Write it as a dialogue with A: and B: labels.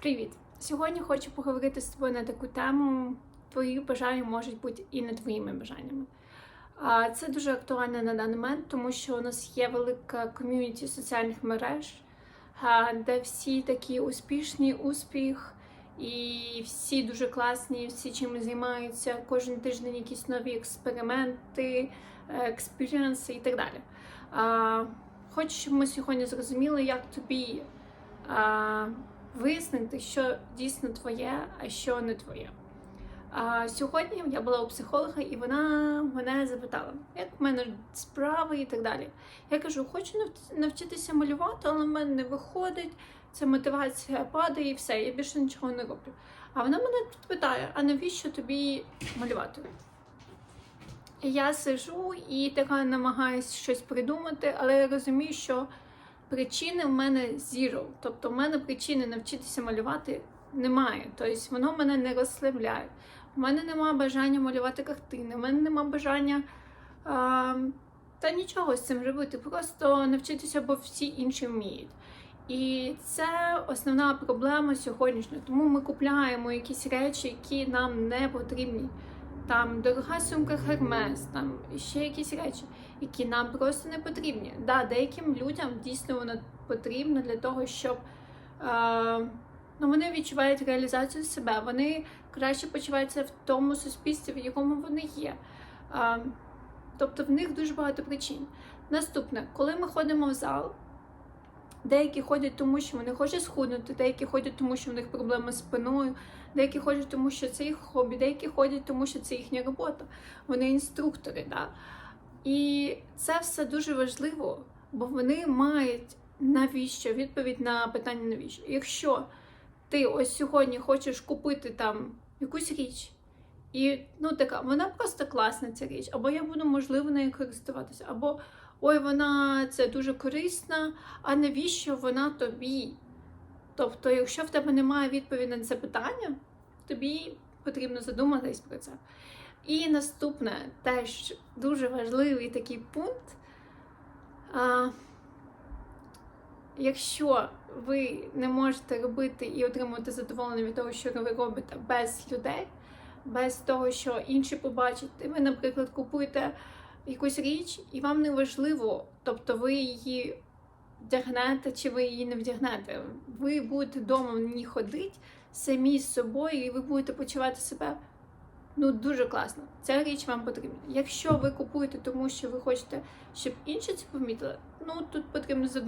A: Привіт! Сьогодні хочу поговорити з тобою на таку тему. Твої бажання можуть бути і не твоїми бажаннями. Це дуже актуально на даний момент, тому що у нас є велика ком'юніті соціальних мереж, де всі такі успішні, успіх, і всі дуже класні, всі чимось займаються. Кожен тиждень якісь нові експерименти, е, експіріенси і так далі. Хочу, щоб ми сьогодні зрозуміли, як тобі. Вияснити, що дійсно твоє, а що не твоє. А сьогодні я була у психолога, і вона мене запитала, як в мене справи і так далі. Я кажу, хочу навчитися малювати, але в мене не виходить, ця мотивація падає і все, я більше нічого не роблю. А вона мене питає: а навіщо тобі малювати? Я сижу і така намагаюся щось придумати, але я розумію, що причини в мене zero. Тобто в мене причини навчитися малювати немає. Тобто воно мене не розслабляє. У мене немає бажання малювати картини, у мене немає бажання а, та нічого з цим робити, просто навчитися, бо всі інші вміють. І це основна проблема сьогоднішня. Тому ми купляємо якісь речі, які нам не потрібні. Там дорога сумка Hermes, там ще якісь речі, які нам просто не потрібні. Да, деяким людям дійсно воно потрібно для того, щоб е, ну, вони відчувають реалізацію себе, вони краще почуваються в тому суспільстві, в якому вони є. Е, тобто в них дуже багато причин. Наступне, коли ми ходимо в зал, деякі ходять тому, що вони хочуть схуднути, деякі ходять тому, що в них проблеми з спиною, деякі ходять тому, що це їх хобі, деякі ходять тому, що це їхня робота. Вони інструктори. Да? І це все дуже важливо, бо вони мають навіщо відповідь на питання навіщо. Якщо ти ось сьогодні хочеш купити там якусь річ, і ну така, вона просто класна ця річ, або я буду можливо нею користуватися, або ой, вона це дуже корисна, а навіщо вона тобі? Тобто, якщо в тебе немає відповіді на це питання, тобі потрібно задуматись про це. І наступне теж дуже важливий такий пункт. А, якщо ви не можете робити і отримувати задоволення від того, що ви робите без людей, без того, що інші побачать, ви, наприклад, купуєте якусь річ, і вам не важливо, тобто ви її вдягнете чи ви її не вдягнете. Ви будете вдома в ній ходити самі з собою, і ви будете почувати себе ну дуже класно. Ця річ вам потрібна. Якщо ви купуєте, тому що ви хочете, щоб інші це помітили, ну тут потрібно задуматися.